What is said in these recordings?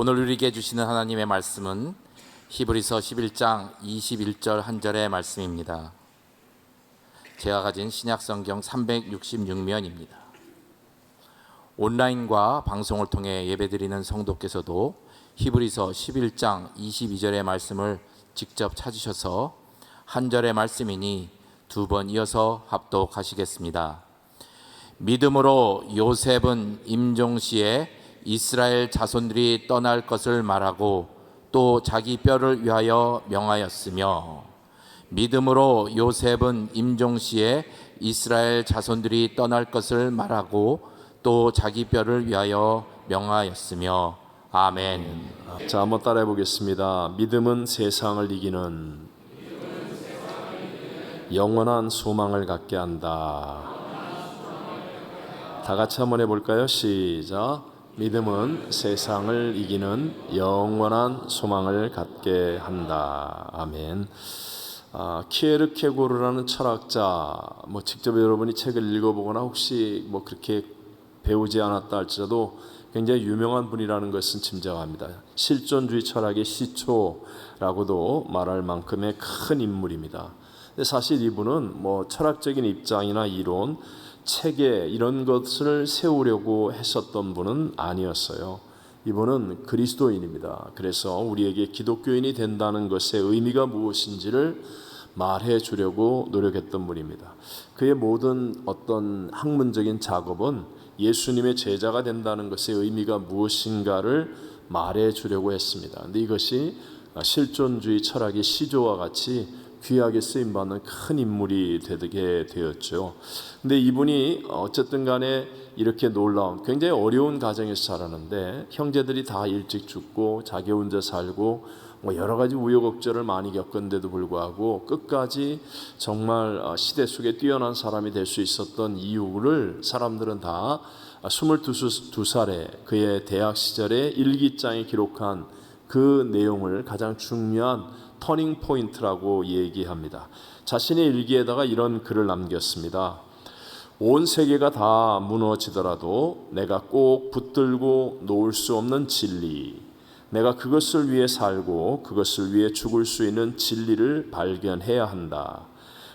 오늘 우리에게 주시는 하나님의 말씀은 히브리서 11장 21절 한 절의 말씀입니다. 제가 가진 신약 성경 366면입니다. 온라인과 방송을 통해 예배드리는 성도께서도 히브리서 11장 22절의 말씀을 직접 찾으셔서 한 절의 말씀이니 두 번 이어서 합독하시겠습니다. 믿음으로 요셉은 임종 시에 이스라엘 자손들이 떠날 것을 말하고 또 자기 뼈를 위하여 명하였으며 믿음으로 요셉은 임종 시에 이스라엘 자손들이 떠날 것을 말하고 또 자기 뼈를 위하여 명하였으며 아멘. 자, 한번 따라해 보겠습니다. 믿음은 세상을 이기는 영원한 소망을 갖게 한다. 다 같이 한번 해볼까요? 시작. 믿음은 세상을 이기는 영원한 소망을 갖게 한다. 아멘. 아, 키에르케고르라는 철학자, 뭐 직접 여러분이 책을 읽어보거나 혹시 뭐 그렇게 배우지 않았다 할지라도 굉장히 유명한 분이라는 것은 짐작합니다. 실존주의 철학의 시초라고도 말할 만큼의 큰 인물입니다. 사실 이분은 뭐 철학적인 입장이나 이론, 체계 이런 것을 세우려고 했었던 분은 아니었어요. 이분은 그리스도인입니다. 그래서 우리에게 기독교인이 된다는 것의 의미가 무엇인지를 말해 주려고 노력했던 분입니다. 그의 모든 어떤 학문적인 작업은 예수님의 제자가 된다는 것의 의미가 무엇인가를 말해 주려고 했습니다. 근데 이것이 실존주의 철학의 시조와 같이 귀하게 쓰임 받는 큰 인물이 되게 되었죠. 근데 이분이 어쨌든 간에 이렇게 놀라운 굉장히 어려운 가정에서 자라는데 형제들이 다 일찍 죽고 자기 혼자 살고 뭐 여러 가지 우여곡절을 많이 겪은데도 불구하고 끝까지 정말 시대 속에 뛰어난 사람이 될 수 있었던 이유를 사람들은 다 22살에 그의 대학 시절에 일기장에 기록한 그 내용을 가장 중요한 터닝 포인트라고 얘기합니다. 자신의 일기에다가 이런 글을 남겼습니다. 온 세계가 다 무너지더라도 내가 꼭 붙들고 놓을 수 없는 진리, 내가 그것을 위해 살고 그것을 위해 죽을 수 있는 진리를 발견해야 한다.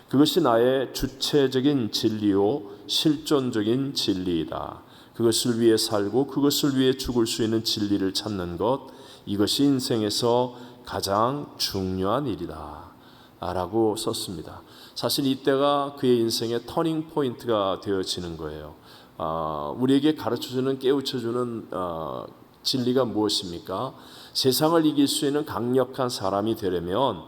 그것이 나의 주체적인 진리요 실존적인 진리이다. 그것을 위해 살고 그것을 위해 죽을 수 있는 진리를 찾는 것 이것이 인생에서 가장 중요한 일이다. 라고 썼습니다. 사실 이때가 그의 인생의 터닝 포인트가 되어지는 거예요. 어, 우리에게 가르쳐주는 깨우쳐주는 어, 진리가 무엇입니까? 세상을 이길 수 있는 강력한 사람이 되려면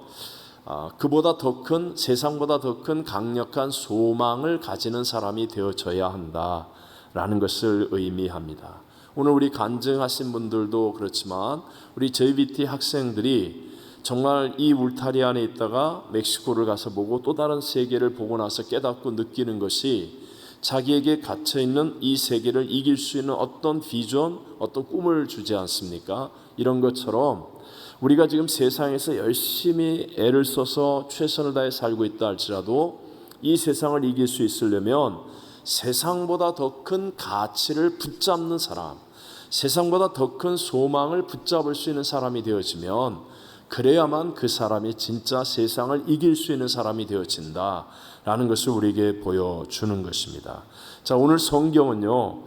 어, 그보다 더 큰 세상보다 더 큰 강력한 소망을 가지는 사람이 되어져야 한다라는 것을 의미합니다. 오늘 우리 간증하신 분들도 그렇지만 우리 JBT 학생들이 정말 이 울타리 안에 있다가 멕시코를 가서 보고 또 다른 세계를 보고 나서 깨닫고 느끼는 것이 자기에게 갇혀 있는 이 세계를 이길 수 있는 어떤 비전, 어떤 꿈을 주지 않습니까? 이런 것처럼 우리가 지금 세상에서 열심히 애를 써서 최선을 다해 살고 있다 할지라도 이 세상을 이길 수 있으려면 세상보다 더 큰 가치를 붙잡는 사람, 세상보다 더 큰 소망을 붙잡을 수 있는 사람이 되어지면 그래야만 그 사람이 진짜 세상을 이길 수 있는 사람이 되어진다라는 것을 우리에게 보여주는 것입니다. 자, 오늘 성경은요,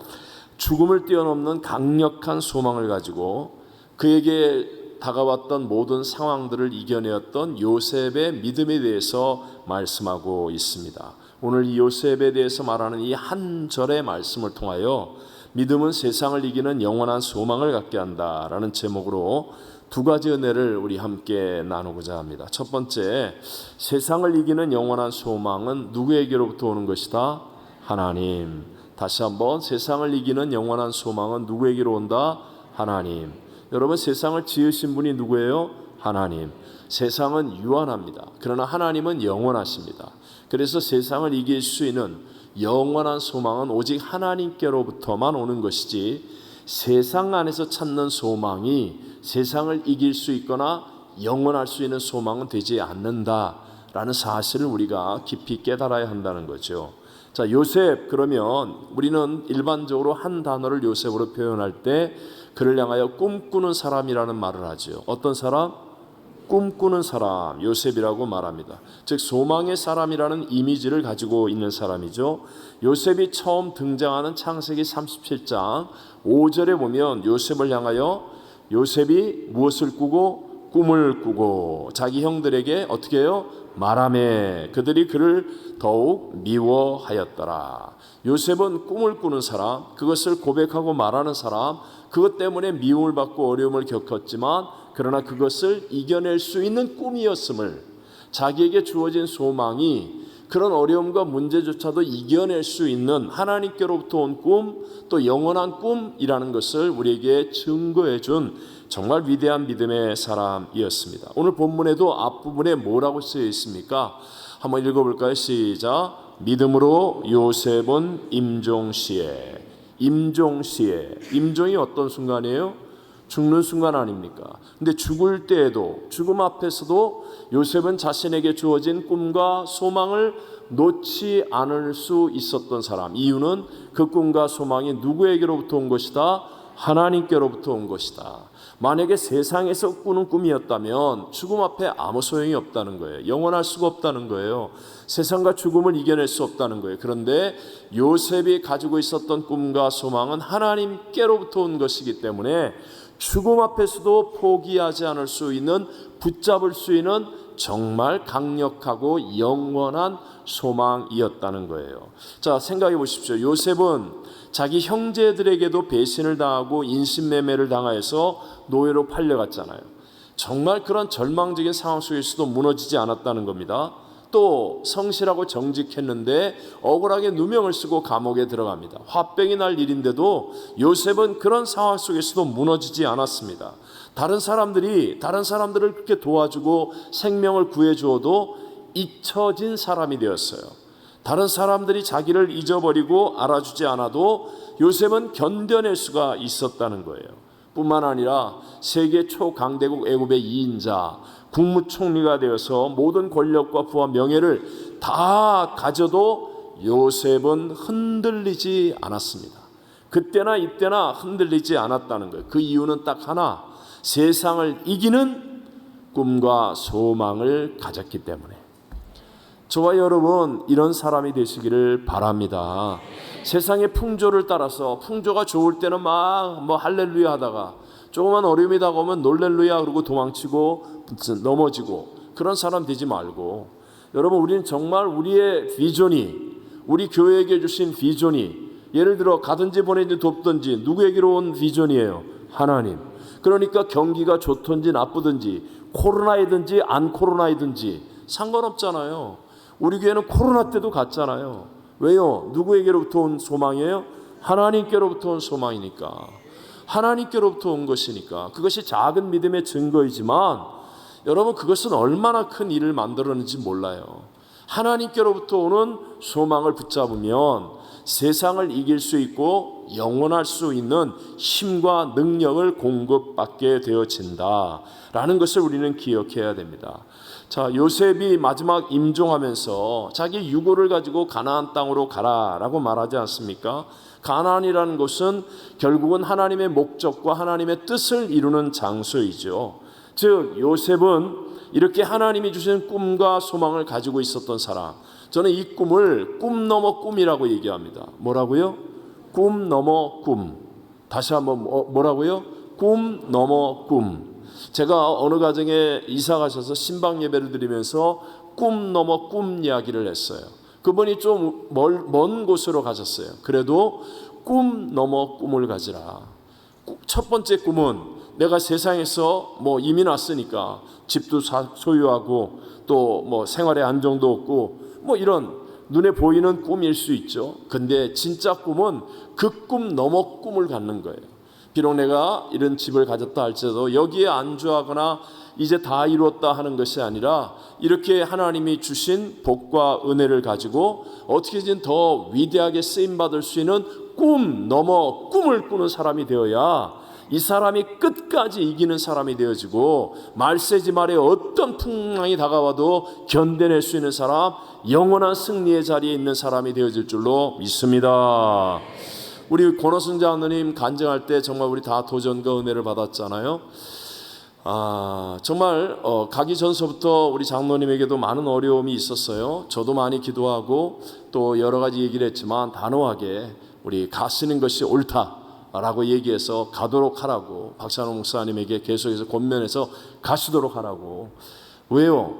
죽음을 뛰어넘는 강력한 소망을 가지고 그에게 다가왔던 모든 상황들을 이겨내었던 요셉의 믿음에 대해서 말씀하고 있습니다. 오늘 이 요셉에 대해서 말하는 이 한 절의 말씀을 통하여 믿음은 세상을 이기는 영원한 소망을 갖게 한다라는 제목으로 두 가지 은혜를 우리 함께 나누고자 합니다. 첫 번째, 세상을 이기는 영원한 소망은 누구에게로부터 오는 것이다? 하나님. 다시 한번 세상을 이기는 영원한 소망은 누구에게로 온다? 하나님. 여러분 세상을 지으신 분이 누구예요? 하나님. 세상은 유한합니다. 그러나 하나님은 영원하십니다. 그래서 세상을 이길 수 있는 영원한 소망은 오직 하나님께로부터만 오는 것이지 세상 안에서 찾는 소망이 세상을 이길 수 있거나 영원할 수 있는 소망은 되지 않는다라는 사실을 우리가 깊이 깨달아야 한다는 거죠. 자, 요셉 그러면 우리는 일반적으로 한 단어를 요셉으로 표현할 때 그를 향하여 꿈꾸는 사람이라는 말을 하죠. 어떤 사람? 꿈꾸는 사람, 요셉이라고 말합니다. 즉 소망의 사람이라는 이미지를 가지고 있는 사람이죠. 요셉이 처음 등장하는 창세기 37장 5절에 보면 요셉을 향하여 요셉이 무엇을 꾸고 꿈을 꾸고 자기 형들에게 어떻게 해요? 말하매 그들이 그를 더욱 미워하였더라. 요셉은 꿈을 꾸는 사람, 그것을 고백하고 말하는 사람, 그것 때문에 미움을 받고 어려움을 겪었지만 그러나 그것을 이겨낼 수 있는 꿈이었음을 자기에게 주어진 소망이 그런 어려움과 문제조차도 이겨낼 수 있는 하나님께로부터 온 꿈, 또 영원한 꿈이라는 것을 우리에게 증거해 준 정말 위대한 믿음의 사람이었습니다. 오늘 본문에도 앞부분에 뭐라고 쓰여 있습니까? 한번 읽어볼까요? 시작. 믿음으로 요셉은 임종시에 임종시에 임종이 어떤 순간이에요? 죽는 순간 아닙니까? 근데 죽을 때에도 죽음 앞에서도 요셉은 자신에게 주어진 꿈과 소망을 놓지 않을 수 있었던 사람. 이유는 그 꿈과 소망이 누구에게로부터 온 것이다? 하나님께로부터 온 것이다. 만약에 세상에서 꾸는 꿈이었다면 죽음 앞에 아무 소용이 없다는 거예요. 영원할 수가 없다는 거예요. 세상과 죽음을 이겨낼 수 없다는 거예요. 그런데 요셉이 가지고 있었던 꿈과 소망은 하나님께로부터 온 것이기 때문에 죽음 앞에서도 포기하지 않을 수 있는 붙잡을 수 있는 정말 강력하고 영원한 소망이었다는 거예요. 자, 생각해 보십시오. 요셉은 자기 형제들에게도 배신을 당하고 인신매매를 당하여서 노예로 팔려갔잖아요. 정말 그런 절망적인 상황 속에서도 무너지지 않았다는 겁니다. 또 성실하고 정직했는데 억울하게 누명을 쓰고 감옥에 들어갑니다. 화병이 날 일인데도 요셉은 그런 상황 속에서도 무너지지 않았습니다. 다른 사람들이 다른 사람들을 그렇게 도와주고 생명을 구해 주어도 잊혀진 사람이 되었어요. 다른 사람들이 자기를 잊어버리고 알아주지 않아도 요셉은 견뎌낼 수가 있었다는 거예요. 뿐만 아니라 세계 초강대국 애굽의 2인자 국무총리가 되어서 모든 권력과 부와 명예를 다 가져도 요셉은 흔들리지 않았습니다. 그때나 이때나 흔들리지 않았다는 거예요. 그 이유는 딱 하나. 세상을 이기는 꿈과 소망을 가졌기 때문에. 저와 여러분 이런 사람이 되시기를 바랍니다. 세상의 풍조를 따라서 풍조가 좋을 때는 막 뭐 할렐루야 하다가 조그만 어려움이 다가오면 놀렐루야 그러고 도망치고 넘어지고 그런 사람 되지 말고. 여러분 우리는 정말 우리의 비전이 우리 교회에게 주신 비전이 예를 들어 가든지 보내든지 돕든지 누구에게로 온 비전이에요? 하나님. 그러니까 경기가 좋든지 나쁘든지 코로나이든지 안 코로나이든지 상관없잖아요 우리 교회는 코로나 때도 갔잖아요. 왜요? 누구에게로부터 온 소망이에요? 하나님께로부터 온 소망이니까. 하나님께로부터 온 것이니까. 그것이 작은 믿음의 증거이지만 여러분 그것은 얼마나 큰 일을 만들었는지 몰라요. 하나님께로부터 오는 소망을 붙잡으면 세상을 이길 수 있고 영원할 수 있는 힘과 능력을 공급받게 되어진다 라는 것을 우리는 기억해야 됩니다. 자, 요셉이 마지막 임종하면서 자기 유고를 가지고 가나안 땅으로 가라라고 말하지 않습니까? 가나안이라는 곳은 결국은 하나님의 목적과 하나님의 뜻을 이루는 장소이죠. 즉 요셉은 이렇게 하나님이 주신 꿈과 소망을 가지고 있었던 사람. 저는 이 꿈을 꿈 넘어 꿈이라고 얘기합니다. 뭐라고요? 꿈 넘어 꿈. 다시 한번 뭐- 뭐라고요? 꿈 넘어 꿈. 제가 어느 가정에 이사 가셔서 신방 예배를 드리면서 꿈 넘어 꿈 이야기를 했어요. 그분이 좀먼 곳으로 가셨어요. 그래도 꿈 넘어 꿈을 가지라. 첫 번째 꿈은 내가 세상에서 뭐 이민 왔으니까 집도 사- 소유하고 또 뭐 생활에 안정도 없고 뭐 이런 눈에 보이는 꿈일 수 있죠. 근데 진짜 꿈은 그 꿈 넘어 꿈을 갖는 거예요. 비록 내가 이런 집을 가졌다 할지라도 여기에 안주하거나 이제 다 이루었다 하는 것이 아니라 이렇게 하나님이 주신 복과 은혜를 가지고 어떻게든 더 위대하게 쓰임 받을 수 있는 꿈 넘어 꿈을 꾸는 사람이 되어야 이 사람이 끝까지 이기는 사람이 되어지고 말세지 말에 어떤 풍랑이 다가와도 견뎌낼 수 있는 사람, 영원한 승리의 자리에 있는 사람이 되어질 줄로 믿습니다. 우리 권호순 장로님 간증할 때 정말 우리 다 도전과 은혜를 받았잖아요. 아, 정말 어, 가기 전서부터 우리 장로님에게도 많은 어려움이 있었어요. 저도 많이 기도하고 또 여러 가지 얘기를 했지만 단호하게 우리 가시는 것이 옳다 라고 얘기해서 가도록 하라고 박찬호 목사님에게 계속해서 권면해서 가시도록 하라고. 왜요?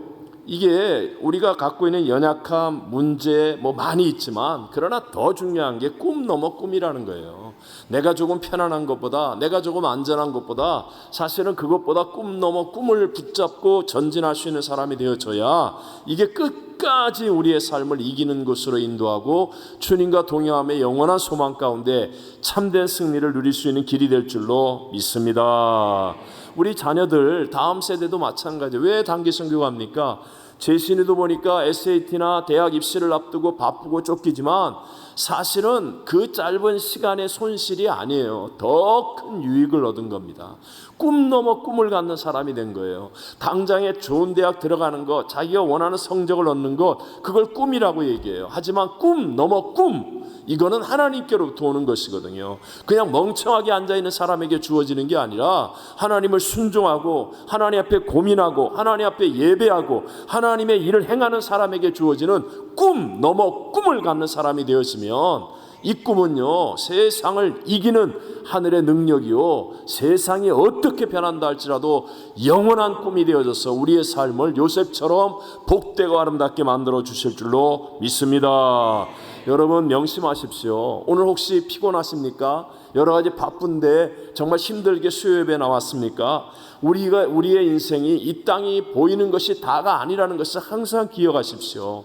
이게 우리가 갖고 있는 연약함, 문제 뭐 많이 있지만 그러나 더 중요한 게 꿈 넘어 꿈이라는 거예요. 내가 조금 편안한 것보다 내가 조금 안전한 것보다 사실은 그것보다 꿈 넘어 꿈을 붙잡고 전진할 수 있는 사람이 되어져야 이게 끝까지 우리의 삶을 이기는 곳으로 인도하고 주님과 동행함의 영원한 소망 가운데 참된 승리를 누릴 수 있는 길이 될 줄로 믿습니다. 우리 자녀들 다음 세대도 마찬가지. 왜 단기 선교 갑니까? 제 신에도 보니까 SAT나 대학 입시를 앞두고 바쁘고 쫓기지만 사실은 그 짧은 시간의 손실이 아니에요. 더 큰 유익을 얻은 겁니다. 꿈 넘어 꿈을 갖는 사람이 된 거예요. 당장에 좋은 대학 들어가는 것, 자기가 원하는 성적을 얻는 것, 그걸 꿈이라고 얘기해요. 하지만 꿈 넘어 꿈, 이거는 하나님께로부터 오는 것이거든요. 그냥 멍청하게 앉아 있는 사람에게 주어지는 게 아니라 하나님을 순종하고 하나님 앞에 고민하고 하나님 앞에 예배하고 하나님의 일을 행하는 사람에게 주어지는 꿈 넘어 꿈을 갖는 사람이 되었으면 이 꿈은요 세상을 이기는 하늘의 능력이요 세상이 어떻게 변한다 할지라도 영원한 꿈이 되어져서 우리의 삶을 요셉처럼 복되고 아름답게 만들어 주실 줄로 믿습니다. 여러분 명심하십시오. 오늘 혹시 피곤하십니까? 여러 가지 바쁜데 정말 힘들게 수요예배 나왔습니까? 우리가 우리의 인생이 이 땅이 보이는 것이 다가 아니라는 것을 항상 기억하십시오.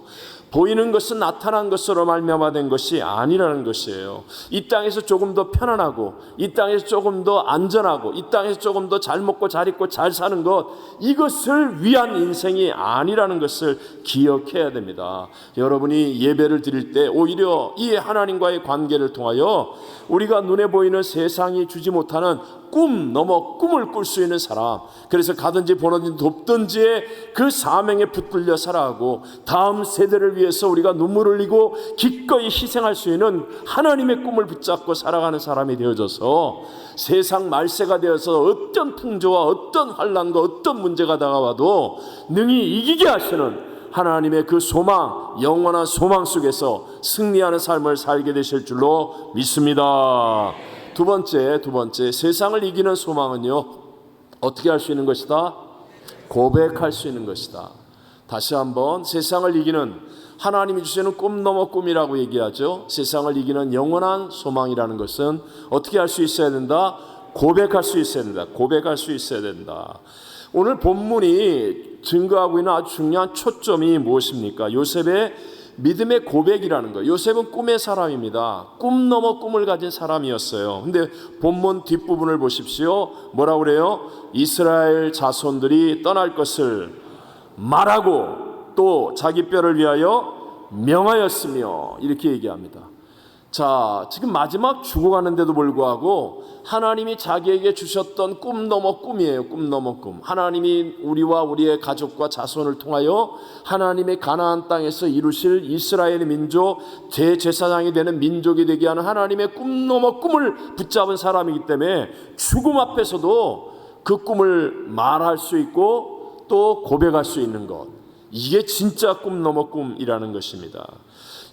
보이는 것은 나타난 것으로 말미암아 된 것이 아니라는 것이에요. 이 땅에서 조금 더 편안하고 이 땅에서 조금 더 안전하고 이 땅에서 조금 더 잘 먹고 잘 입고 잘 사는 것 이것을 위한 인생이 아니라는 것을 기억해야 됩니다. 여러분이 예배를 드릴 때 오히려 이 하나님과의 관계를 통하여 우리가 눈에 보이는 세상이 주지 못하는 꿈 넘어 꿈을 꿀 수 있는 사람. 그래서 가든지 보든지 돕든지의 그 사명에 붙들려 살아가고 다음 세대를 위해서 우리가 눈물을 흘리고 기꺼이 희생할 수 있는 하나님의 꿈을 붙잡고 살아가는 사람이 되어져서 세상 말세가 되어서 어떤 풍조와 어떤 환란과 어떤 문제가 다가와도 능히 이기게 하시는 하나님의 그 소망, 영원한 소망 속에서 승리하는 삶을 살게 되실 줄로 믿습니다. 두 번째, 두 번째, 세상을 이기는 소망은요, 어떻게 할 수 있는 것이다? 고백할 수 있는 것이다. 다시 한번 세상을 이기는 하나님이 주시는 꿈 넘어 꿈이라고 얘기하죠. 세상을 이기는 영원한 소망이라는 것은 어떻게 할 수 있어야 된다? 고백할 수 있어야 된다. 고백할 수 있어야 된다. 오늘 본문이 증거하고 있는 아주 중요한 초점이 무엇입니까? 요셉의 믿음의 고백이라는 거예요. 요셉은 꿈의 사람입니다. 꿈 넘어 꿈을 가진 사람이었어요. 근데 본문 뒷부분을 보십시오. 뭐라고 그래요? 이스라엘 자손들이 떠날 것을 말하고 또 자기 뼈를 위하여 명하였으며 이렇게 얘기합니다. 자, 지금 마지막 죽어가는데도 불구하고 하나님이 자기에게 주셨던 꿈 넘어 꿈이에요. 꿈 넘어 꿈. 하나님이 우리와 우리의 가족과 자손을 통하여 하나님의 가나안 땅에서 이루실 이스라엘의 민족 대제사장이 되는 민족이 되게 하는 하나님의 꿈 넘어 꿈을 붙잡은 사람이기 때문에 죽음 앞에서도 그 꿈을 말할 수 있고 또 고백할 수 있는 것. 이게 진짜 꿈 넘어 꿈이라는 것입니다.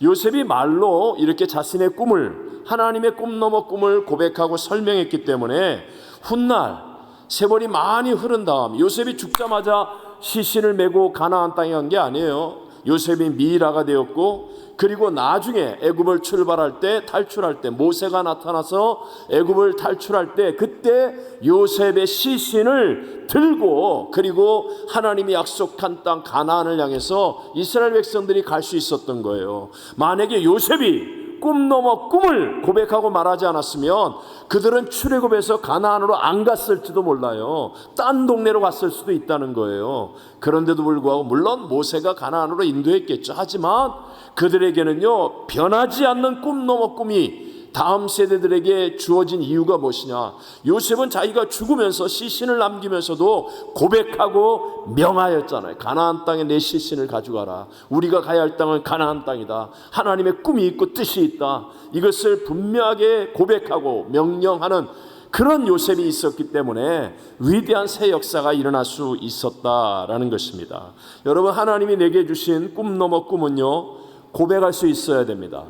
요셉이 말로 이렇게 자신의 꿈을 하나님의 꿈 넘어 꿈을 고백하고 설명했기 때문에 훗날 세월이 많이 흐른 다음 요셉이 죽자마자 시신을 메고 가나안 땅에 간 게 아니에요. 요셉이 미이라가 되었고 그리고 나중에 애굽을 출발할 때 탈출할 때 모세가 나타나서 애굽을 탈출할 때 그때 요셉의 시신을 들고 그리고 하나님이 약속한 땅 가나안을 향해서 이스라엘 백성들이 갈 수 있었던 거예요. 만약에 요셉이 꿈 넘어 꿈을 고백하고 말하지 않았으면 그들은 출애굽에서 가나안으로 안 갔을지도 몰라요. 딴 동네로 갔을 수도 있다는 거예요. 그런데도 불구하고 물론 모세가 가나안으로 인도했겠죠. 하지만 그들에게는요 변하지 않는 꿈 넘어 꿈이 다음 세대들에게 주어진 이유가 무엇이냐? 요셉은 자기가 죽으면서 시신을 남기면서도 고백하고 명하였잖아요. 가나안 땅에 내 시신을 가져가라. 우리가 가야 할 땅은 가나안 땅이다. 하나님의 꿈이 있고 뜻이 있다. 이것을 분명하게 고백하고 명령하는 그런 요셉이 있었기 때문에 위대한 새 역사가 일어날 수 있었다라는 것입니다. 여러분 하나님이 내게 주신 꿈 넘어 꿈은요 고백할 수 있어야 됩니다.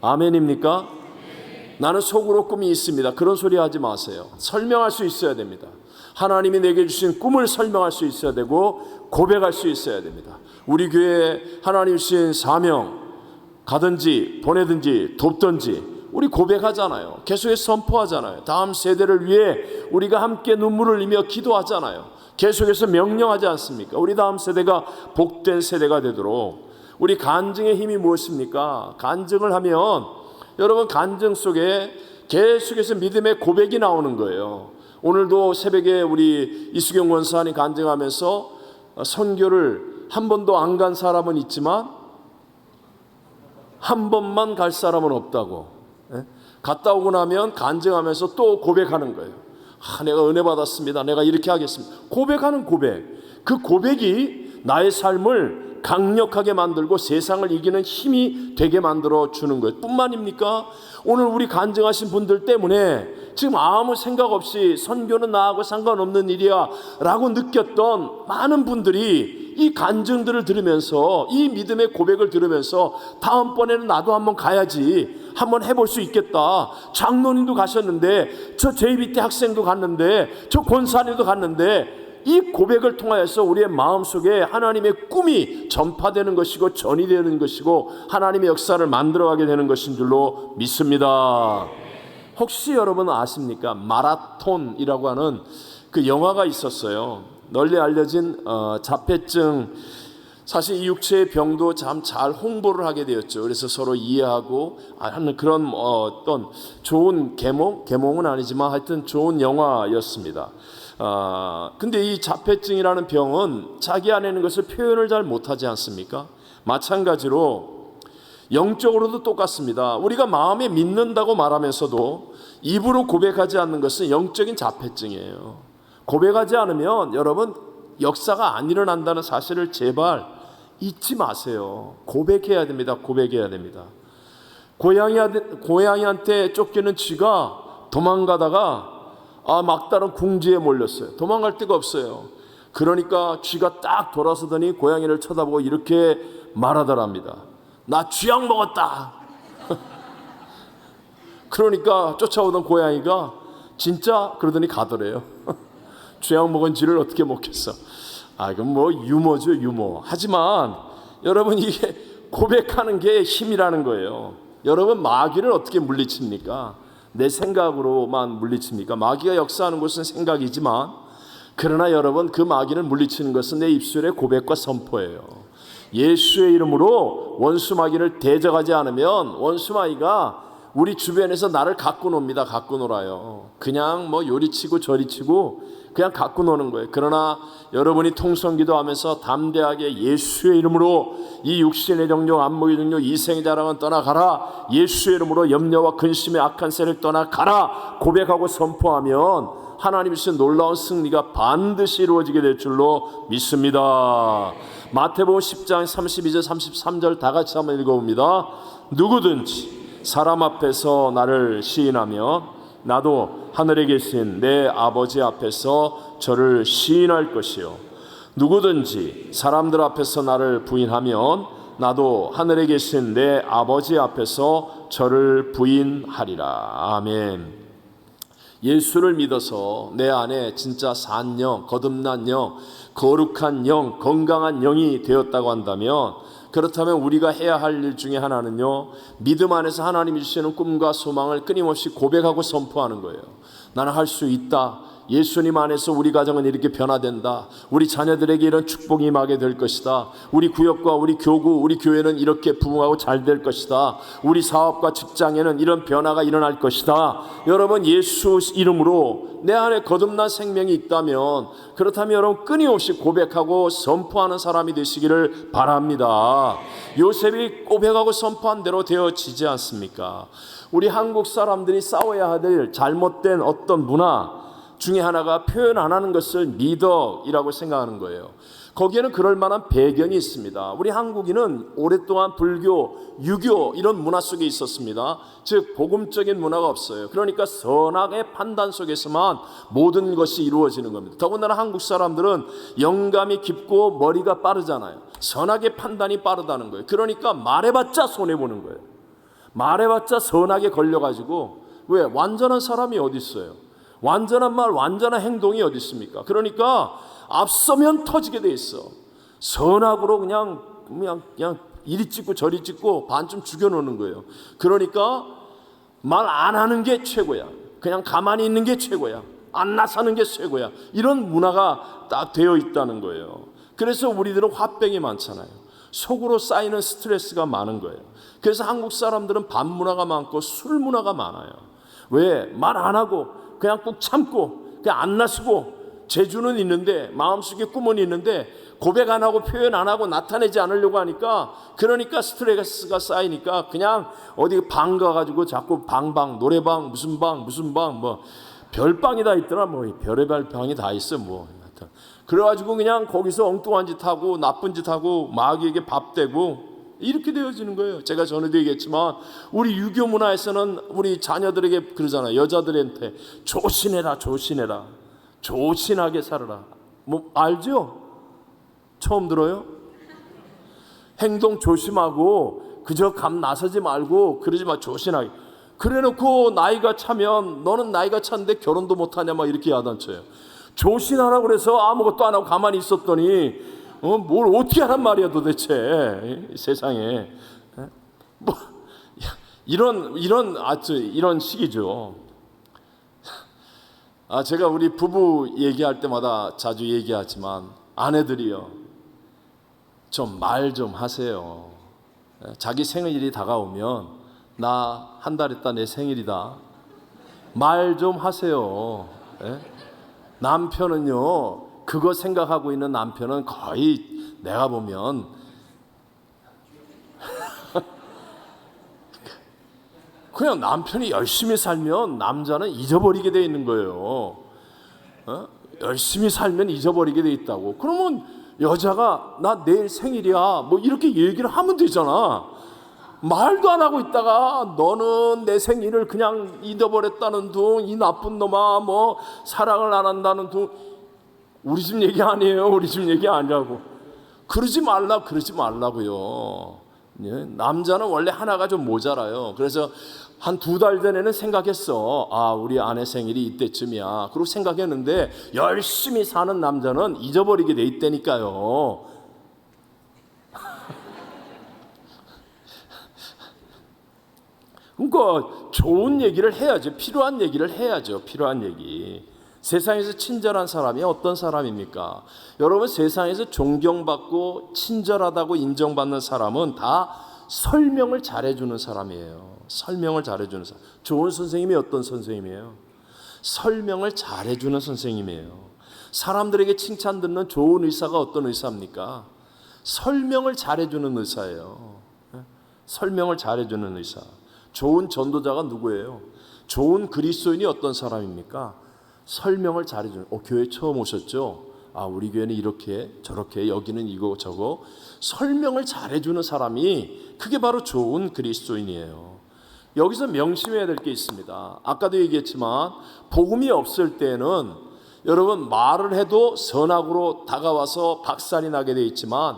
아멘입니까? 나는 속으로 꿈이 있습니다. 그런 소리 하지 마세요. 설명할 수 있어야 됩니다. 하나님이 내게 주신 꿈을 설명할 수 있어야 되고 고백할 수 있어야 됩니다. 우리 교회 하나님 주신 사명 가든지 보내든지 돕든지 우리 고백하잖아요. 계속해서 선포하잖아요. 다음 세대를 위해 우리가 함께 눈물을 흘리며 기도하잖아요. 계속해서 명령하지 않습니까? 우리 다음 세대가 복된 세대가 되도록 우리 간증의 힘이 무엇입니까? 간증을 하면 여러분 간증 속에 계속해서 믿음의 고백이 나오는 거예요. 오늘도 새벽에 우리 이수경 원사님 간증하면서 선교를 한 번도 안 간 사람은 있지만 한 번만 갈 사람은 없다고. 예? 갔다 오고 나면 간증하면서 또 고백하는 거예요. 아, 내가 은혜 받았습니다. 내가 이렇게 하겠습니다. 고백하는 고백. 그 고백이 나의 삶을 강력하게 만들고 세상을 이기는 힘이 되게 만들어 주는 거예요. 뿐만입니까? 오늘 우리 간증하신 분들 때문에 지금 아무 생각 없이 선교는 나하고 상관없는 일이야 라고 느꼈던 많은 분들이 이 간증들을 들으면서 이 믿음의 고백을 들으면서 다음번에는 나도 한번 가야지 한번 해볼 수 있겠다 장로님도 가셨는데 저 제이비 때 학생도 갔는데 저 권사님도 갔는데 이 고백을 통하여서 우리의 마음속에 하나님의 꿈이 전파되는 것이고 전이 되는 것이고 하나님의 역사를 만들어가게 되는 것인 줄로 믿습니다. 혹시 여러분 아십니까? 마라톤이라고 하는 그 영화가 있었어요. 널리 알려진 어, 자폐증 사실 이 육체의 병도 참 잘 홍보를 하게 되었죠. 그래서 서로 이해하고 하는 그런 어, 어떤 좋은 계몽 계몽은 아니지만 하여튼 좋은 영화였습니다. 아 근데 이 자폐증이라는 병은 자기 안에 있는 것을 표현을 잘 못하지 않습니까? 마찬가지로 영적으로도 똑같습니다. 우리가 마음에 믿는다고 말하면서도 입으로 고백하지 않는 것은 영적인 자폐증이에요. 고백하지 않으면 여러분 역사가 안 일어난다는 사실을 제발 잊지 마세요. 고백해야 됩니다. 고백해야 됩니다. 고양이 고양이한테 쫓기는 쥐가 도망가다가 아 막다른 궁지에 몰렸어요. 도망갈 데가 없어요. 그러니까 쥐가 딱 돌아서더니 고양이를 쳐다보고 이렇게 말하더랍니다. 나 쥐약 먹었다. 그러니까 쫓아오던 고양이가 진짜 그러더니 가더래요. 쥐약 먹은 쥐를 어떻게 먹겠어? 아, 이건 뭐 유머죠, 유머. 하지만 여러분 이게 고백하는 게 힘이라는 거예요. 여러분 마귀를 어떻게 물리칩니까? 내 생각으로만 물리칩니까? 마귀가 역사하는 것은 생각이지만 그러나 여러분 그 마귀를 물리치는 것은 내 입술의 고백과 선포예요. 예수의 이름으로 원수 마귀를 대적하지 않으면 원수 마귀가 우리 주변에서 나를 갖고 놉니다. 갖고 놀아요. 그냥 뭐 요리치고 저리치고 그냥 갖고 노는 거예요. 그러나 여러분이 통성 기도 하면서 담대하게 예수의 이름으로 이 육신의 정욕, 안목의 정욕, 이생의 자랑은 떠나가라. 예수의 이름으로 염려와 근심의 악한 새를 떠나가라. 고백하고 선포하면 하나님이 주신 놀라운 승리가 반드시 이루어지게 될 줄로 믿습니다. 마태복음 10장 32절 33절 다 같이 한번 읽어봅니다. 누구든지 사람 앞에서 나를 시인하면 나도 하늘에 계신 내 아버지 앞에서 저를 시인할 것이요 누구든지 사람들 앞에서 나를 부인하면 나도 하늘에 계신 내 아버지 앞에서 저를 부인하리라 아멘. 예수를 믿어서 내 안에 진짜 산 영, 거듭난 영, 거룩한 영, 건강한 영이 되었다고 한다면 그렇다면 우리가 해야 할 일 중에 하나는요, 믿음 안에서 하나님이 주시는 꿈과 소망을 끊임없이 고백하고 선포하는 거예요. 나는 할 수 있다. 예수님 안에서 우리 가정은 이렇게 변화된다. 우리 자녀들에게 이런 축복이 임하게 될 것이다. 우리 구역과 우리 교구, 우리 교회는 이렇게 부흥하고 잘 될 것이다. 우리 사업과 직장에는 이런 변화가 일어날 것이다. 여러분 예수 이름으로 내 안에 거듭난 생명이 있다면 그렇다면 여러분 끊임없이 고백하고 선포하는 사람이 되시기를 바랍니다. 요셉이 고백하고 선포한 대로 되어지지 않습니까? 우리 한국 사람들이 싸워야 될 잘못된 어떤 문화 중에 하나가 표현 안 하는 것을 미덕이라고 생각하는 거예요. 거기에는 그럴 만한 배경이 있습니다. 우리 한국인은 오랫동안 불교, 유교 이런 문화 속에 있었습니다. 즉 복음적인 문화가 없어요. 그러니까 선악의 판단 속에서만 모든 것이 이루어지는 겁니다. 더군다나 한국 사람들은 영감이 깊고 머리가 빠르잖아요. 선악의 판단이 빠르다는 거예요. 그러니까 말해봤자 손해 보는 거예요. 말해봤자 선악에 걸려가지고 왜 완전한 사람이 어디 있어요? 완전한 말, 완전한 행동이 어디 있습니까? 그러니까 앞서면 터지게 돼 있어. 선악으로 그냥 그냥 그냥 이리 찍고 저리 찍고 반쯤 죽여놓는 거예요. 그러니까 말 안 하는 게 최고야. 그냥 가만히 있는 게 최고야. 안 나서는 게 최고야. 이런 문화가 딱 되어 있다는 거예요. 그래서 우리들은 화병이 많잖아요. 속으로 쌓이는 스트레스가 많은 거예요. 그래서 한국 사람들은 반 문화가 많고 술 문화가 많아요. 왜? 말 안 하고 그냥 꾹 참고 그냥 안 나서고 재주는 있는데 마음속에 꿈은 있는데 고백 안 하고 표현 안 하고 나타내지 않으려고 하니까 그러니까 스트레스가 쌓이니까 그냥 어디 방 가가지고 자꾸 방방 노래방 무슨 방 무슨 방 뭐 별방이 다 있더라. 뭐 별의별 방이 다 있어 뭐. 그래가지고 그냥 거기서 엉뚱한 짓 하고 나쁜 짓 하고 마귀에게 밥 대고 이렇게 되어지는 거예요. 제가 전에도 얘기했지만 우리 유교 문화에서는 우리 자녀들에게 그러잖아요. 여자들한테 조신해라, 조신해라, 조신하게 살아라. 뭐 알죠? 처음 들어요? 행동 조심하고 그저 감 나서지 말고 그러지 마 조신하게. 그래놓고 나이가 차면 너는 나이가 찼는데 결혼도 못하냐 막 이렇게 야단쳐요. 조신하라 그래서 아무것도 안 하고 가만히 있었더니 어, 뭘 어떻게 하란 말이야 도대체 이 세상에 에? 뭐 야, 이런 이런 아주 이런 식이죠. 아 제가 우리 부부 얘기할 때마다 자주 얘기하지만 아내들이요 좀 말좀 하세요. 에, 자기 생일이 다가오면 나 한 달 있다 내 생일이다 말 좀 하세요. 에? 남편은요 그거 생각하고 있는 남편은 거의 내가 보면 그냥 남편이 열심히 살면 남자는 잊어버리게 돼 있는 거예요. 어? 열심히 살면 잊어버리게 돼 있다고. 그러면 여자가 나 내일 생일이야 뭐 이렇게 얘기를 하면 되잖아. 말도 안 하고 있다가 너는 내 생일을 그냥 잊어버렸다는 둥, 이 나쁜 놈아 뭐 사랑을 안 한다는 둥. 우리 집 얘기 아니에요. 우리 집 얘기 아니라고. 그러지 말라, 그러지 말라고요. 예? 남자는 원래 하나가 좀 모자라요. 그래서 한 두 달 전에는 생각했어. 아, 우리 아내 생일이 이때쯤이야. 그리고 생각했는데 열심히 사는 남자는 잊어버리게 돼 있다니까요. 그러니까 좋은 얘기를 해야죠. 필요한 얘기를 해야죠. 필요한 얘기. 세상에서 친절한 사람이 어떤 사람입니까? 여러분 세상에서 존경받고 친절하다고 인정받는 사람은 다 설명을 잘해주는 사람이에요. 설명을 잘해주는 사람. 좋은 선생님이 어떤 선생님이에요? 설명을 잘해주는 선생님이에요. 사람들에게 칭찬 듣는 좋은 의사가 어떤 의사입니까? 설명을 잘해주는 의사예요. 예? 설명을 잘해주는 의사. 좋은 전도자가 누구예요? 좋은 그리스도인이 어떤 사람입니까? 설명을 잘해주는. 어, 교회 처음 오셨죠? 아, 우리 교회는 이렇게 저렇게 여기는 이거 저거 설명을 잘해주는 사람이 그게 바로 좋은 그리스도인이에요. 여기서 명심해야 될 게 있습니다. 아까도 얘기했지만 복음이 없을 때는 여러분 말을 해도 선악으로 다가와서 박살이 나게 돼 있지만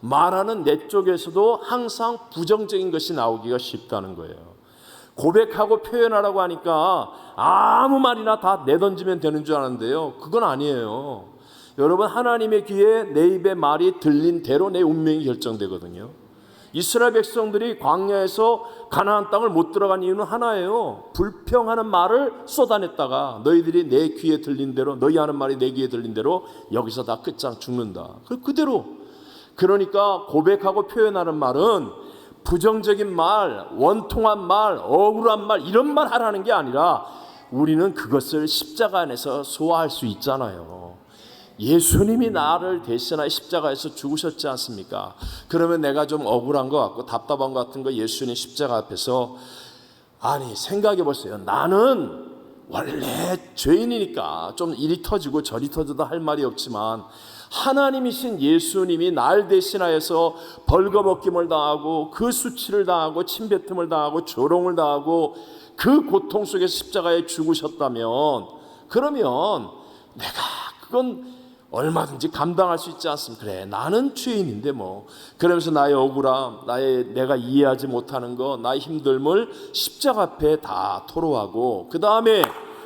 말하는 내 쪽에서도 항상 부정적인 것이 나오기가 쉽다는 거예요. 고백하고 표현하라고 하니까 아무 말이나 다 내던지면 되는 줄 아는데요. 그건 아니에요. 여러분 하나님의 귀에 내 입의 말이 들린 대로 내 운명이 결정되거든요. 이스라엘 백성들이 광야에서 가나안 땅을 못 들어간 이유는 하나예요. 불평하는 말을 쏟아냈다가 너희들이 내 귀에 들린 대로 너희 하는 말이 내 귀에 들린 대로 여기서 다 끝장 죽는다. 그 그대로 그러니까 고백하고 표현하는 말은 부정적인 말, 원통한 말, 억울한 말 이런 말 하라는 게 아니라 우리는 그것을 십자가 안에서 소화할 수 있잖아요. 예수님이 나를 대신하여 십자가에서 죽으셨지 않습니까? 그러면 내가 좀 억울한 것 같고 답답한 것 같은 거 예수님 십자가 앞에서 아니 생각해 보세요. 나는 원래 죄인이니까 좀 이리 터지고 저리 터져도 할 말이 없지만 하나님이신 예수님이 날 대신하여서 벌거벗김을 당하고 그 수치를 당하고 침뱉음을 당하고 조롱을 당하고 그 고통 속에 십자가에 죽으셨다면 그러면 내가 그건 얼마든지 감당할 수 있지 않습니까? 그래, 나는 죄인인데 뭐. 그러면서 나의 억울함, 나의 내가 이해하지 못하는 거, 나의 힘듦을 십자가 앞에 다 토로하고, 그 다음에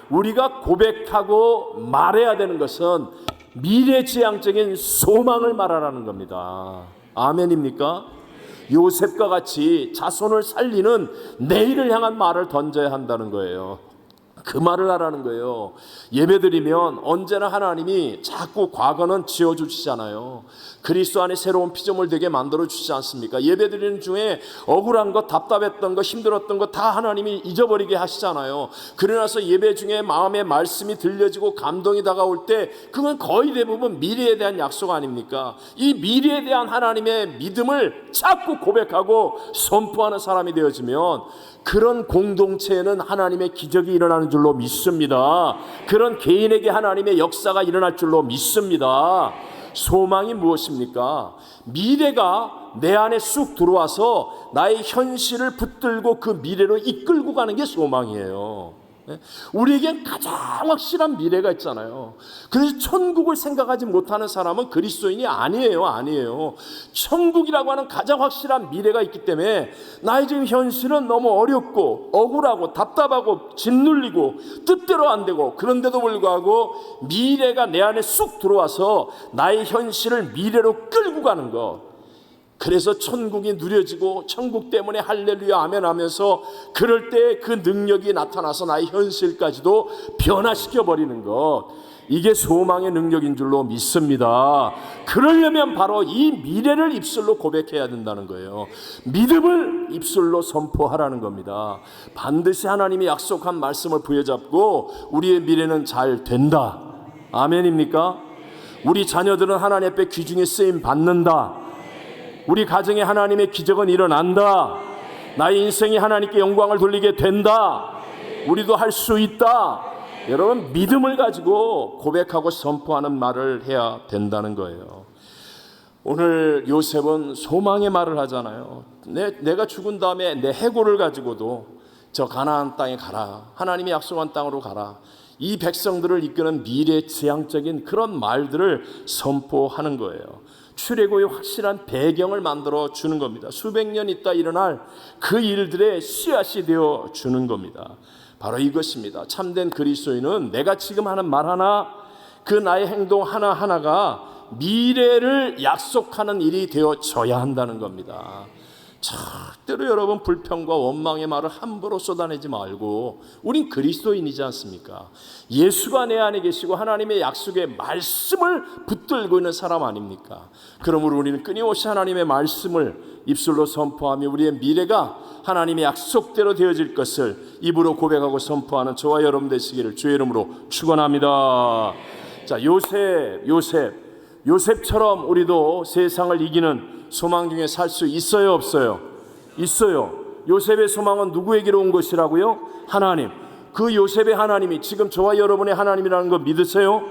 우리가 고백하고 말해야 되는 것은 미래지향적인 소망을 말하라는 겁니다. 아멘입니까? 요셉과 같이 자손을 살리는 내일을 향한 말을 던져야 한다는 거예요. 그 말을 하라는 거예요. 예배드리면 언제나 하나님이 자꾸 과거는 지워주시잖아요. 그리스도 안에 새로운 피조물 되게 만들어 주시지 않습니까? 예배 드리는 중에 억울한 것, 답답했던 것, 힘들었던 것 다 하나님이 잊어버리게 하시잖아요. 그러나서 예배 중에 마음의 말씀이 들려지고 감동이 다가올 때 그건 거의 대부분 미래에 대한 약속 아닙니까? 이 미래에 대한 하나님의 믿음을 자꾸 고백하고 선포하는 사람이 되어지면 그런 공동체에는 하나님의 기적이 일어나는 줄로 믿습니다. 그런 개인에게 하나님의 역사가 일어날 줄로 믿습니다. 소망이 무엇입니까? 미래가 내 안에 쑥 들어와서 나의 현실을 붙들고 그 미래로 이끌고 가는 게 소망이에요. 예? 우리에겐 가장 확실한 미래가 있잖아요. 그래서 천국을 생각하지 못하는 사람은 그리스도인이 아니에요, 아니에요. 천국이라고 하는 가장 확실한 미래가 있기 때문에 나의 지금 현실은 너무 어렵고 억울하고 답답하고 짓눌리고 뜻대로 안 되고 그런데도 불구하고 미래가 내 안에 쑥 들어와서 나의 현실을 미래로 끌고 가는 것. 그래서 천국이 누려지고 천국 때문에 할렐루야 아멘 하면서 그럴 때 그 능력이 나타나서 나의 현실까지도 변화시켜 버리는 것. 이게 소망의 능력인 줄로 믿습니다. 그러려면 바로 이 미래를 입술로 고백해야 된다는 거예요. 믿음을 입술로 선포하라는 겁니다. 반드시 하나님이 약속한 말씀을 부여잡고 우리의 미래는 잘 된다. 아멘입니까? 우리 자녀들은 하나님 앞에 귀중히 쓰임 받는다. 우리 가정에 하나님의 기적은 일어난다. 나의 인생이 하나님께 영광을 돌리게 된다. 우리도 할 수 있다. 여러분 믿음을 가지고 고백하고 선포하는 말을 해야 된다는 거예요. 오늘 요셉은 소망의 말을 하잖아요. 내, 내가 죽은 다음에 내 해골을 가지고도 저 가나안 땅에 가라. 하나님이 약속한 땅으로 가라. 이 백성들을 이끄는 미래 지향적인 그런 말들을 선포하는 거예요. 출애굽의 확실한 배경을 만들어 주는 겁니다. 수백 년 있다 일어날 그 일들의 씨앗이 되어 주는 겁니다. 바로 이것입니다. 참된 그리스도인은 내가 지금 하는 말 하나, 그 나의 행동 하나 하나가 미래를 약속하는 일이 되어져야 한다는 겁니다. 절대로 여러분 불평과 원망의 말을 함부로 쏟아내지 말고 우린 그리스도인이지 않습니까? 예수가 내 안에 계시고 하나님의 약속의 말씀을 붙들고 있는 사람 아닙니까? 그러므로 우리는 끊임없이 하나님의 말씀을 입술로 선포하며 우리의 미래가 하나님의 약속대로 되어질 것을 입으로 고백하고 선포하는 저와 여러분 되시기를 주의 이름으로 축원합니다. 자, 요셉, 요셉, 요셉처럼 우리도 세상을 이기는 소망 중에 살 수 있어요, 없어요? 있어요. 요셉의 소망은 누구에게로 온 것이라고요? 하나님. 그 요셉의 하나님이 지금 저와 여러분의 하나님이라는 거 믿으세요?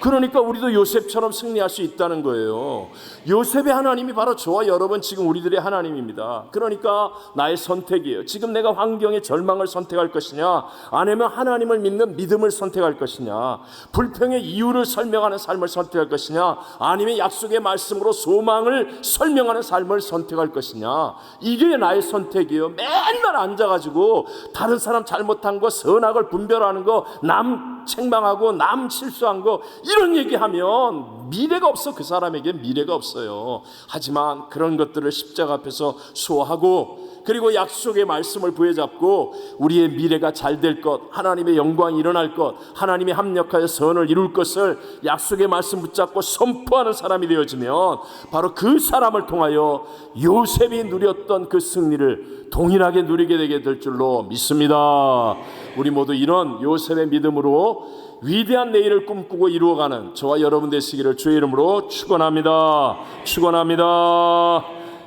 그러니까 우리도 요셉처럼 승리할 수 있다는 거예요. 요셉의 하나님이 바로 저와 여러분 지금 우리들의 하나님입니다. 그러니까 나의 선택이에요. 지금 내가 환경의 절망을 선택할 것이냐, 아니면 하나님을 믿는 믿음을 선택할 것이냐, 불평의 이유를 설명하는 삶을 선택할 것이냐, 아니면 약속의 말씀으로 소망을 설명하는 삶을 선택할 것이냐. 이게 나의 선택이에요. 맨날 앉아가지고 다른 사람 잘못한 거, 선악을 분별하는 거, 남 책망하고 남 실수한 거 이런 얘기하면 미래가 없어 그 사람에게 미래가 없어요. 하지만 그런 것들을 십자가 앞에서 수호하고 그리고 약속의 말씀을 부여잡고 우리의 미래가 잘 될 것, 하나님의 영광이 일어날 것, 하나님이 합력하여 선을 이룰 것을 약속의 말씀 붙잡고 선포하는 사람이 되어지면 바로 그 사람을 통하여 요셉이 누렸던 그 승리를 동일하게 누리게 되게 될 줄로 믿습니다. 우리 모두 이런 요셉의 믿음으로 위대한 내일을 꿈꾸고 이루어가는 저와 여러분 되시기를 주의 이름으로 축원합니다. 축원합니다.